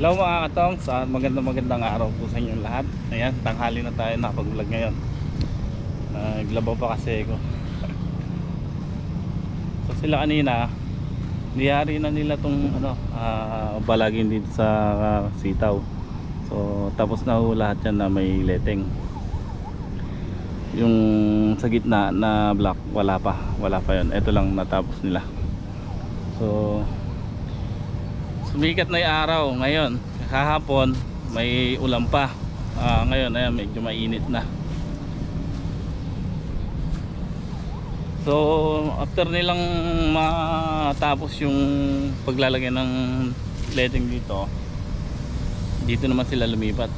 Hello mga katong, sa magandang magandang araw po sa inyong lahat. Ayan, tanghali na tayo nakapag-vlog ngayon. Naglabaw pa kasi ako. so sila kanina, niyari na nila tong ano, ah, balagin dito sa ah, sitaw. So tapos na lahat yan na may leteng. Yung sa gitna na black, wala pa. Wala pa yon. Ito lang natapos nila. So sumikat na yung araw. Ngayon kahapon may ulan pa. Ah, ngayon ayan medyo mainit na. So after nilang matapos yung paglalagay ng letting dito dito naman sila lumipat.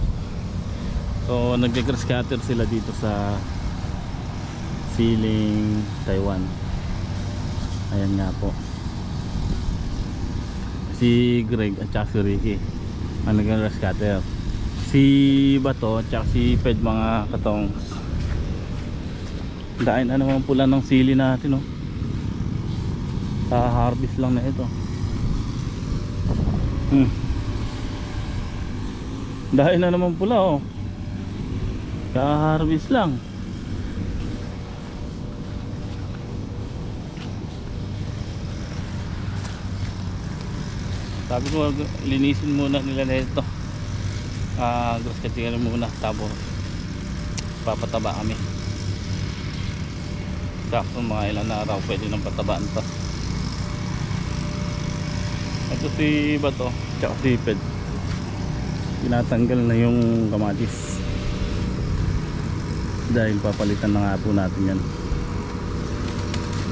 So cutter sila dito sa ceiling Taiwan. Ayan nga po si Greg at saka si Ricky. Ang cutter. Si Bato at saka si Ped mga katong dahil na naman pula ng sili natin oh. sa harvest lang na ito. Hmm. dahil na naman pula oh. Sa harvest lang sabi ko linisin muna nila na ito. Ah grass cutting muna tapos papataba kami. Sakto mga ilan na araw pwede nang patabaan to ito si Bato tsaka si Ped tinatanggal na yung kamatis. Dahil papalitan na nga po natin yan.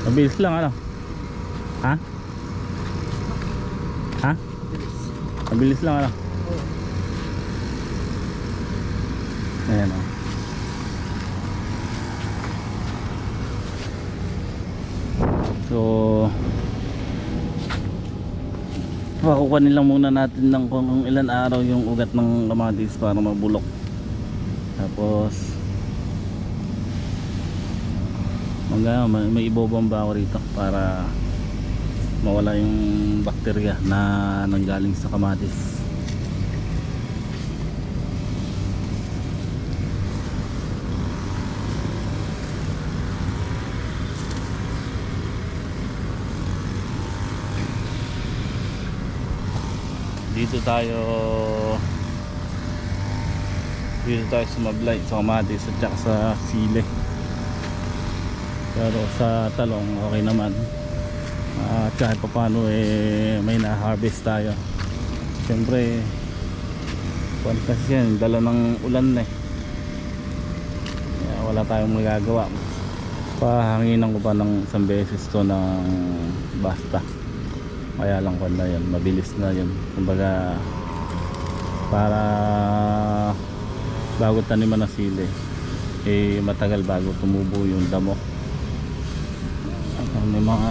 Mabilis lang ano? Ha? Mabilis lang ano? Ayan o so pakukunin lang muna natin ng kung ilan araw yung ugat ng kamatis para mabulok. Tapos mga may, may ibobomba ako rito para mawala yung bakterya na nanggaling sa kamatis. Dito tayo dito tayo sumablay sa kamatis at saka sa sile. Pero sa talong okay naman at kahit pa paano eh may na-harvest tayo. Siyempre kuwan kasi yan dala ng ulan na eh. Kaya wala tayong magagawa. Pahanginan ko pa ng isang beses to ng basta. Kaya lang kwan na yun mabilis na yun. Kumbaga para bago taniman ng sili eh matagal bago tumubo yung damo may mga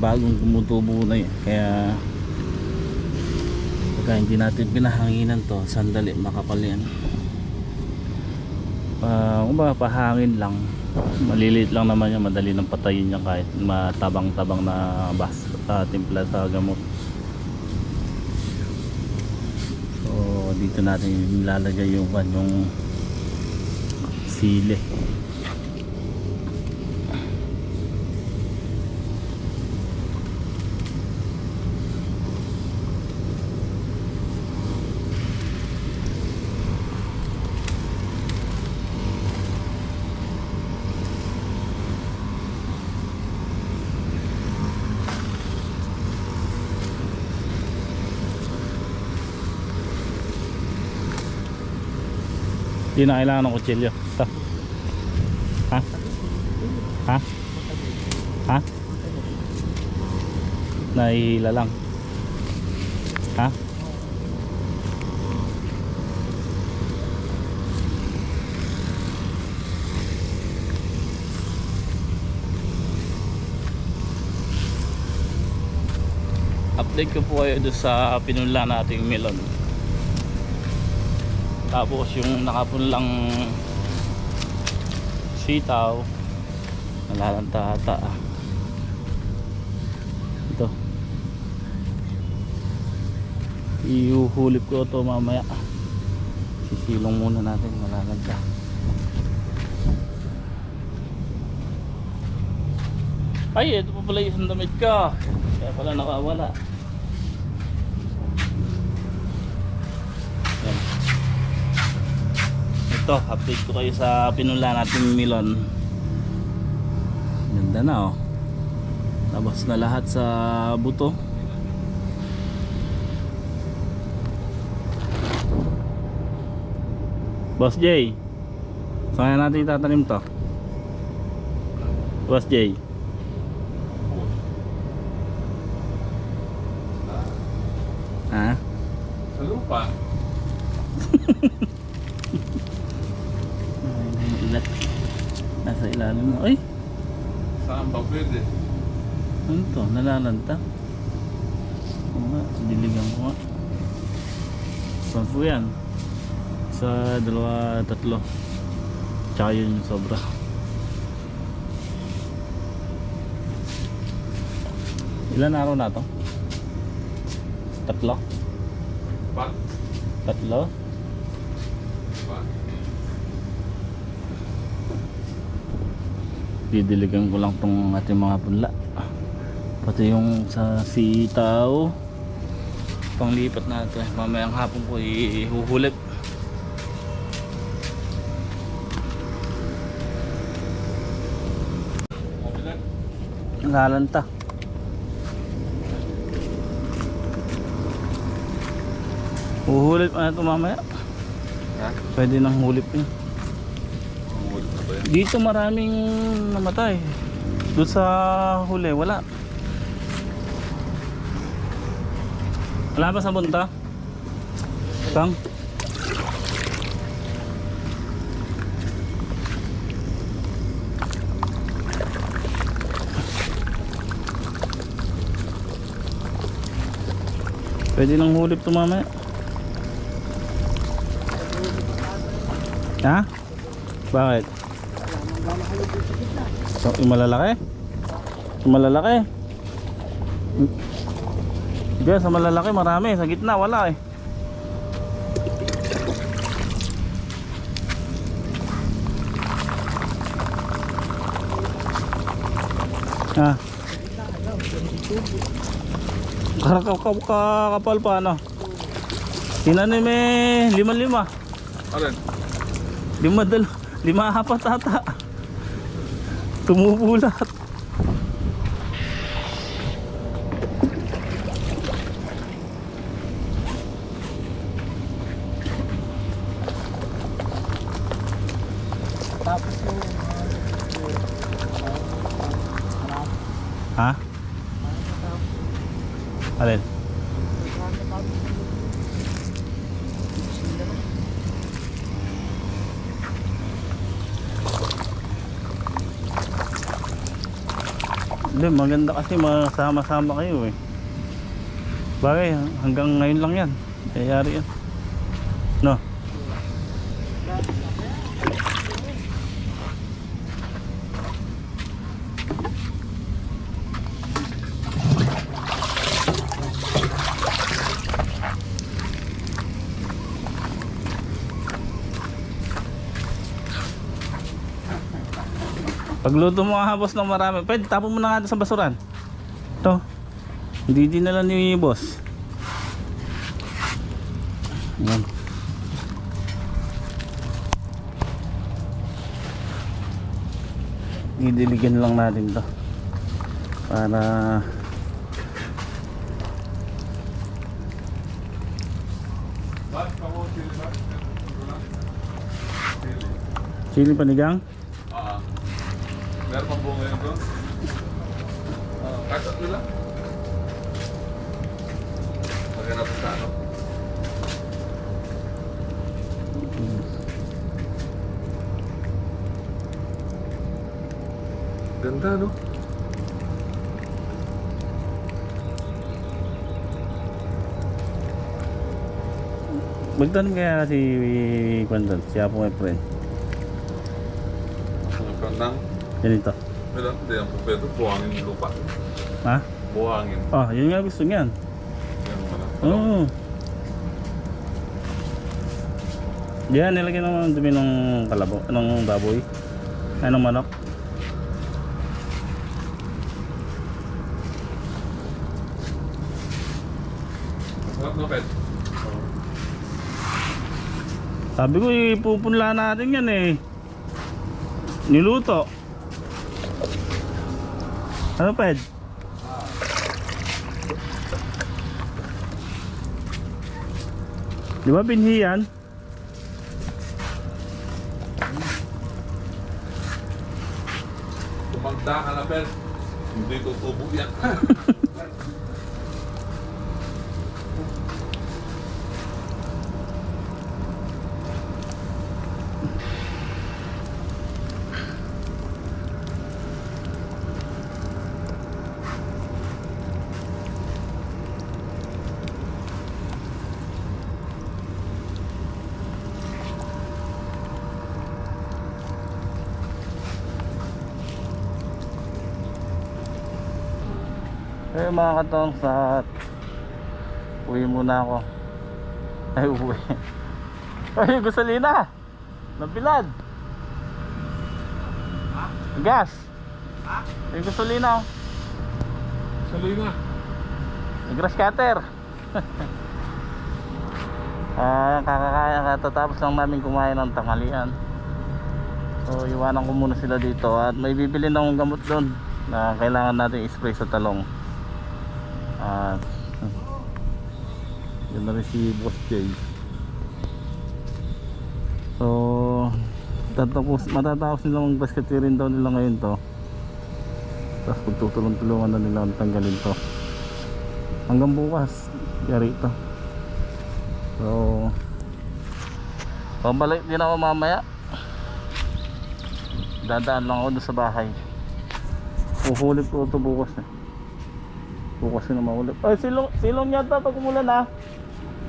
bagong tumutubo na yun. Kaya pagka hindi natin pinahanginan to sandali makapal yan. Uh, kumbaga pahangin lang. Maliliit lang naman yan madali nang patayin yan kahit matabang tabang na bas uh, timpla sa gamot. So dito natin nilalagay yung kan yung sili Hindi na kailangan ng kutsilyo. Ito. Ha? Ha? Ha? Nahihila lang. Ha? Update ko po kayo doon sa pinunla nating melon tapos yung nakapunlang sitaw nalalantata ito. Ihuhulip ko to mamaya. Sisilong muna natin malalagka ay ito pa pala yung damit ka. Kaya pala nakawala ito update ko kayo sa pinula natin milon. Ganda na oh. Labas na lahat sa buto. Boss Jay saan natin itatanim to? Boss Jay ha Sa lupa. Ay, ilat nasa ilalim mo ay Saan ba pwede? ano to nalalanta oo nga diligan ko nga. Saan po yan? Sa dalawa tatlo. Tsaka yun yung sobra. Ilan araw na to? Tatlo? Pat? tatlo? Pat? didiligan ko lang tong ating mga punla pati yung sa sitaw. Panglipat natin. Mamayang hapon ko Kabilan? lalanta uhulip na ito mamaya. Ha? pwede nang hulip yan? dito maraming namatay. Doon sa huli wala wala ba sa bunta? Kang? Pwede nang hulip to mamaya. Ha? Bakit? So, yung malalaki? Yung malalaki? Diyan sa malalaki marami, sa gitna wala eh. Ha? Karakaw ka kapal pa ano? Tinanim eh, lima-lima. Alin? Lima dal, lima apat ata. Tumubo lahat. Hindi, maganda kasi masama-sama kayo eh. Bagay, hanggang ngayon lang yan. Kayari yan. No? Pagluto mo nga boss ng marami, pwede tapon mo na nga sa basuran. Ito. Hindi din nila ni boss. Yan. Didiligan lang natin to. Para sili panigang. Meron pang bunga yun doon? Ah, kahit tatlo lang. Lagyan natin sa ano. Ganda, no? Magtanong kaya si Kwandan, siya po my friend. Ang kandang. Ganito. Wala, hindi ang pwede. Buhangin yung lupa. Ha? Buhangin. Ah, yun nga gusto niyan. Yan mo na. Oo. Nilagyan naman dumi ng kalabo, ng baboy. Ay, ng manok. Sarap Pet? Sabi ko, ipupunla natin yan eh. Niluto. Ano, Ped? Di ba binhi yan? Tumagda ka na, Pet. Hindi tutubo yan. Eh mga katong sa uwi muna ako. Ay uwi. Ay gasolina. Nabilad. Gas. Ay gasolina. oh. May grass cutter. Ah, kakakaya katatapos lang namin kumain ng tanghalian. So, iwanan ko muna sila dito at may bibili na akong gamot doon na kailangan natin i-spray sa talong. At yun na rin si Boss Jay. So, tatapos, matatapos nila mag basketeering daw nila ngayon to. Tapos pagtutulong-tulungan na nila ang tanggalin to. Hanggang bukas, yari ito. So, pabalik din ako mamaya. Dadaan lang ako sa bahay. Uhulip ko ito bukas eh. Bukas na mahulip. Ay, silong, silong yata pag umulan ah.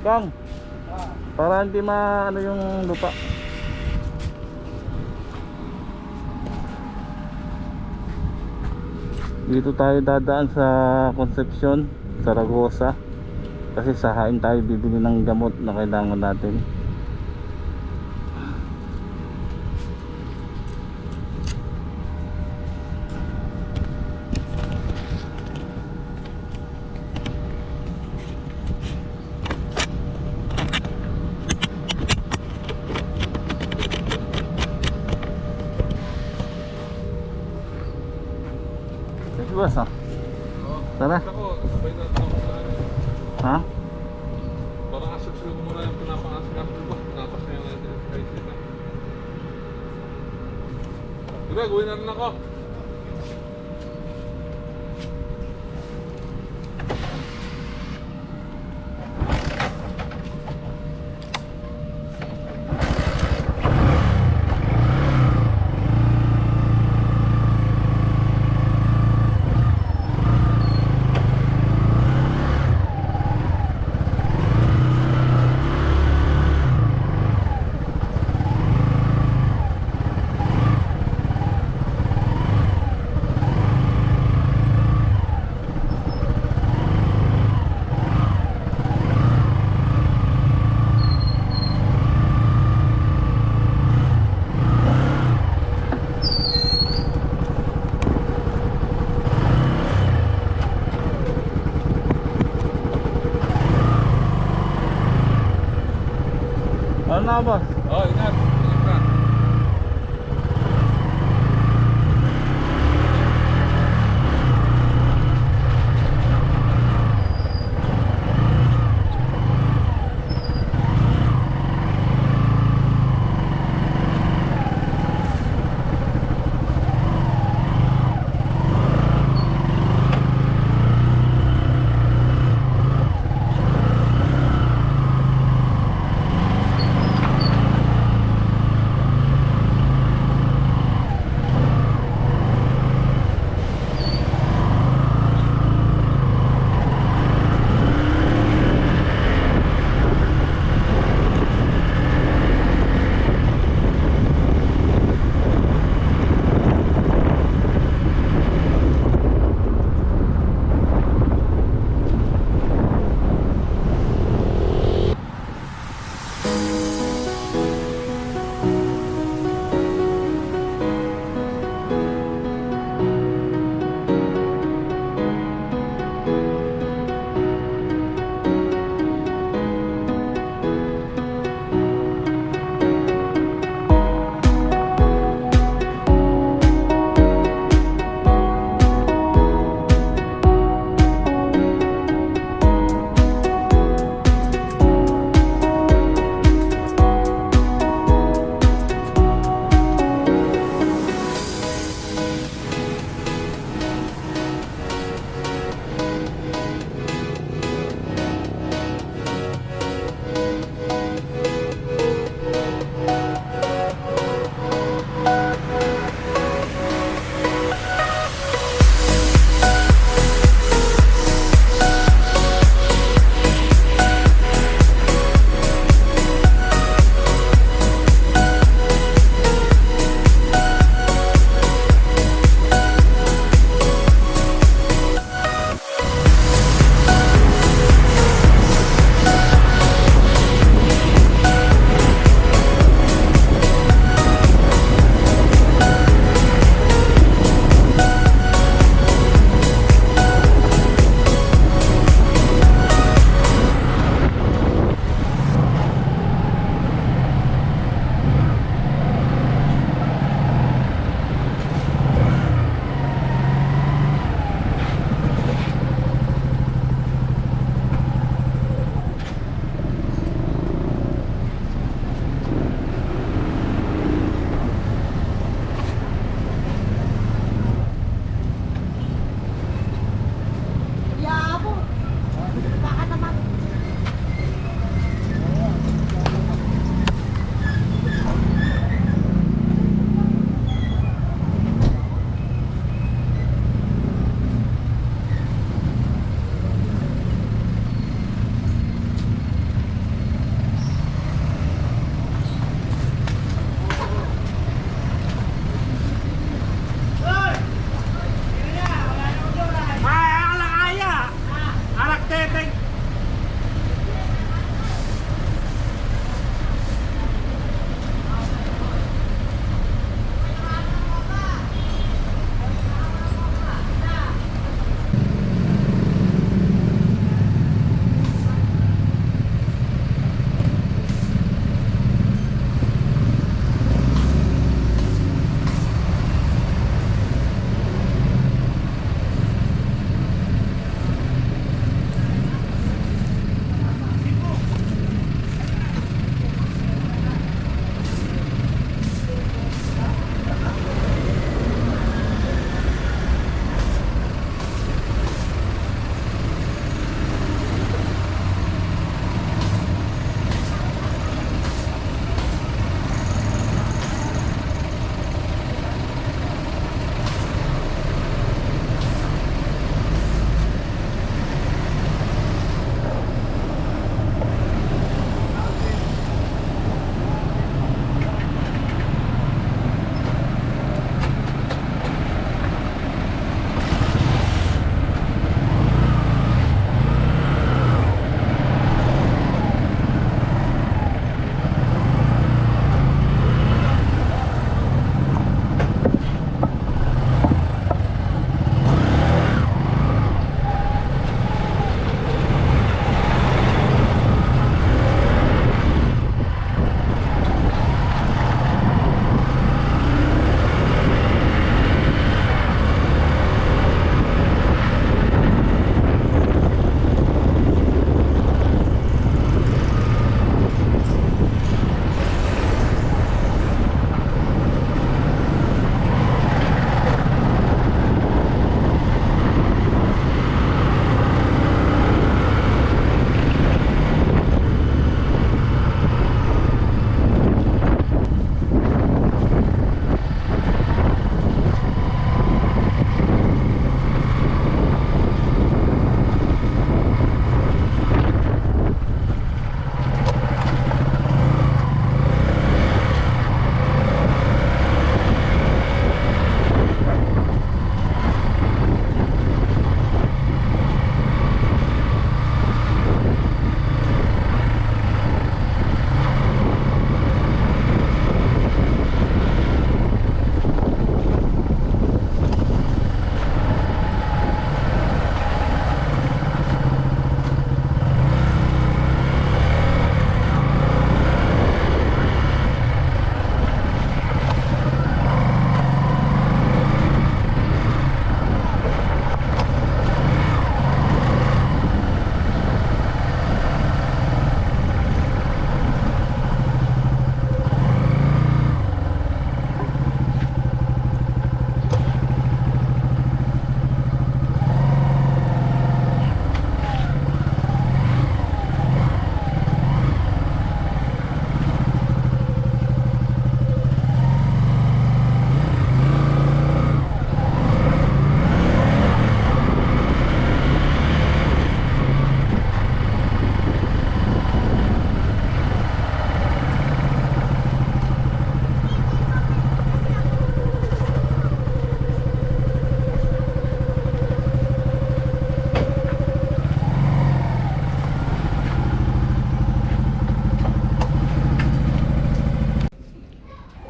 Kang. Para hindi ma ano yung lupa. Dito tayo dadaan sa Concepcion, Zaragoza. Kasi sa hain tayo bibili ng gamot na kailangan natin. Sige boss ah. Tara. Ako, sabay na ako na. Ha? Parang asuksul ko muna yung pinapangasgas ko ba? Pinapas na yung sa kaisi na. Diba, gawin na rin ako. Ano na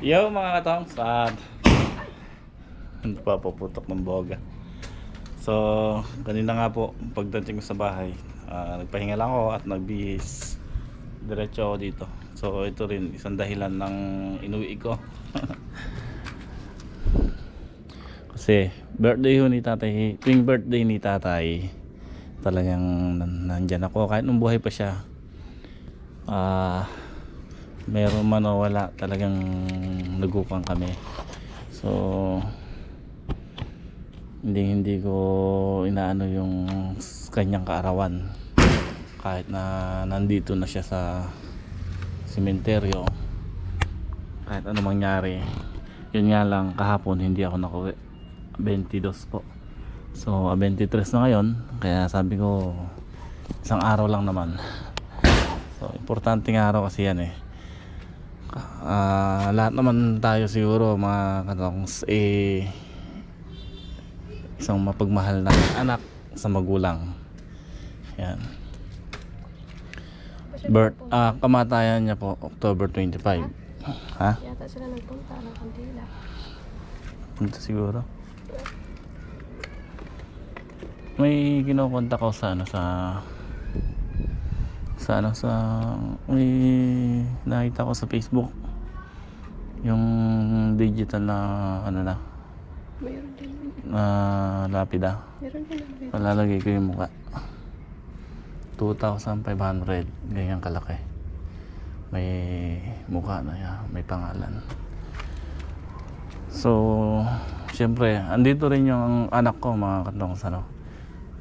Yo mga katong sad. Papaputok ng boga. So, kanina nga po, pagdating ko sa bahay, ah, nagpahinga lang ako at nagbihis. Diretso ako dito. So, ito rin, isang dahilan ng inuwi ko. Kasi, birthday ho ni tatay, tuwing birthday ni tatay, talagang nan- nandyan ako. Kahit nung buhay pa siya, ah, meron man o wala, talagang nagupang kami. So, hindi hindi ko inaano yung kanyang kaarawan. Kahit na nandito na siya sa sementeryo kahit ano mangyari yun nga lang kahapon hindi ako nakuwi 22 po. So ah, 23 na ngayon kaya sabi ko isang araw lang naman. So importanteng araw kasi yan eh Ah, lahat naman tayo siguro mga katongs eh isang mapagmahal na anak sa magulang. Yan. Birth, ah, kamatayan niya po October 25. Ha? Yata sila nagpunta ng kandila. Punta siguro. May kinukontak ko sa ano sa sa ano sa may nakita ko sa Facebook yung digital na ano na Mayroon din. na lapida. Meron din. Palalagay ko yung mukha. 2,500. Ganyan kalaki. May mukha na yan. May pangalan. So, siyempre, andito rin yung anak ko, mga katong sa ano.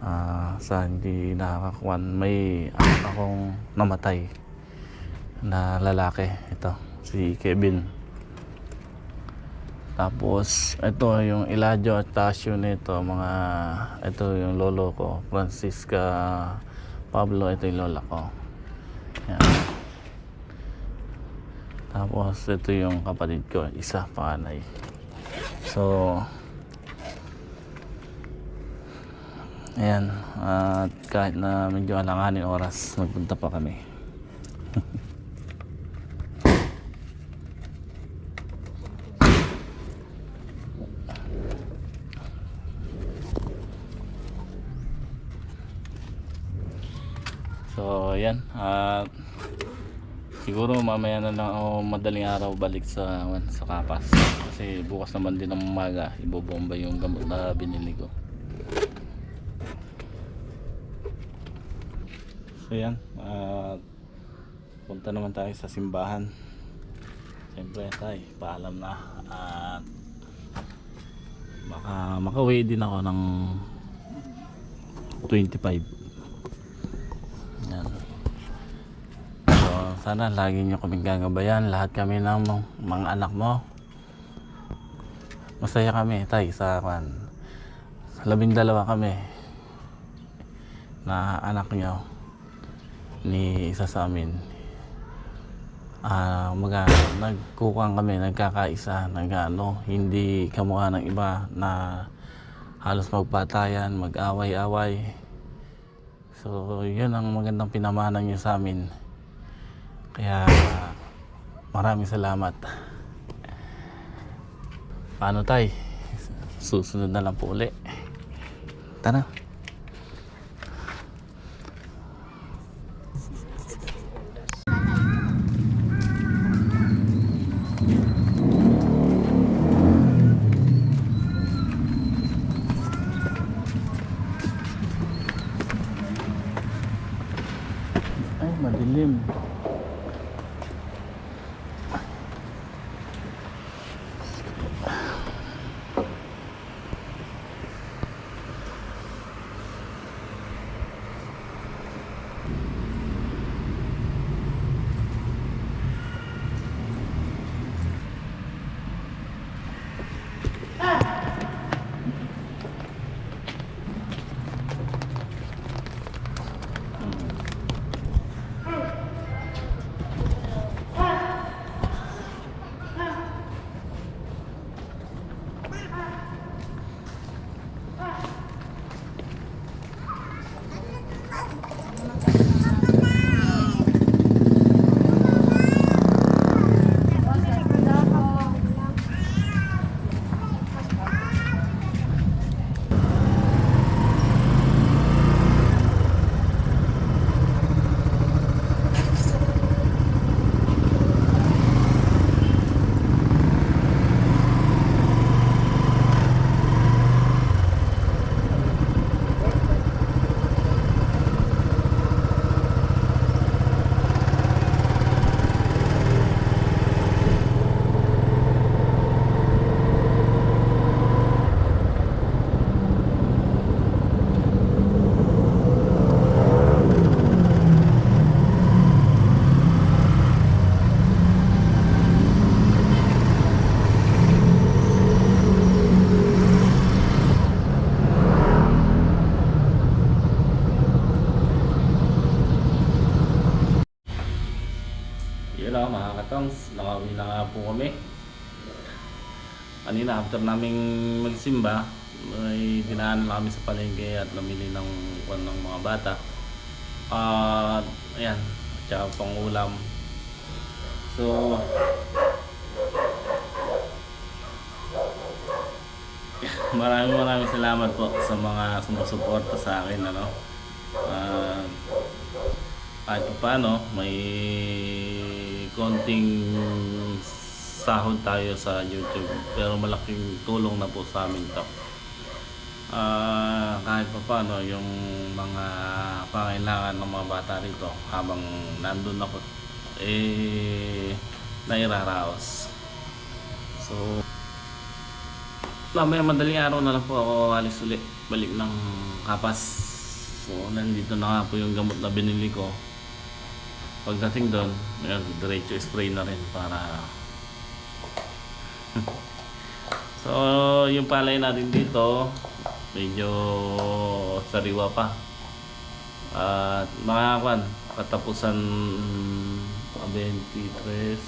Ah, sa hindi nakakakuan. May akong namatay na lalaki. Ito, si Kevin. Tapos, ito yung Eladio at Tasio nito, mga, ito yung lolo ko, Francisca Pablo, ito yung lola ko. Yan. Tapos, ito yung kapatid ko, isa, panganay. So, ayan, at kahit na medyo alanganin oras, magpunta pa kami. So, ayan. At siguro mamaya na lang ako madaling araw balik sa sa Kapas. Kasi bukas naman din ng umaga, ibobomba yung gamot na binili ko. Ayan. At punta naman tayo sa simbahan. Siyempre, tayo, paalam na. At baka makauwi din ako ng 25 yan. So, sana lagi nyo kaming gagabayan. Lahat kami ng mga- anak mo. Masaya kami, tay, sa kwan. Labing dalawa kami na anak nyo ni isa sa amin. Ah, mga nagkukang kami, nagkakaisa, nagano, hindi kamukha ng iba na halos magpatayan, mag-away-away. So, yun ang magandang pinamana niyo sa amin. Kaya, maraming salamat. Paano tay? Susunod na lang po uli. Tara. After naming magsimba, ay dinaan lang kami sa palengke at namili ng kwan ng mga bata. At ayan, tsaka pang ulam. So, maraming maraming salamat po sa mga sumusuporta sa akin ano. At kahit pa paano may konting sahod tayo sa YouTube. Pero malaking tulong na po sa amin to. Ah, kahit pa paano yung mga pangailangan ng mga bata rito habang nandun ako eh nairaraos. So mamaya madaling araw na lang po ako alis ulit. Balik ng kapas. So nandito na nga po yung gamot na binili ko. Pagdating doon diretso spray na rin para so yung palay natin dito medyo sariwa pa. At mga kwan katapusan mm, 23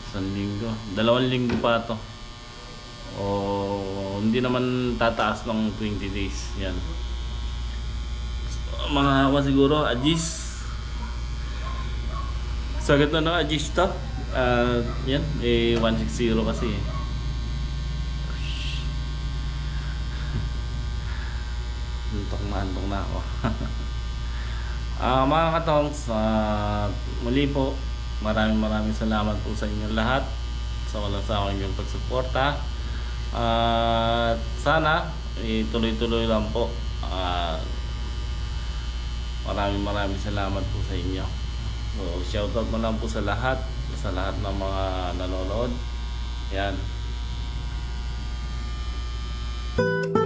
isang linggo. Dalawang linggo pa to. O hindi naman tataas ng 20 days yan. Mga kwan siguro ajis. Sagat na ng Ajis to. Ah, yan, eh 160 kasi. eh. Antok na antok na ako. Ah, mga katongs, ah, muli po, maraming maraming salamat po sa inyong lahat sa walang sa inyong pagsuporta. At sana eh, tuloy-tuloy lang po. Ah, maraming maraming salamat po sa inyo. So, shoutout mo lang po sa lahat, sa lahat ng mga nanonood. Yan. Thank.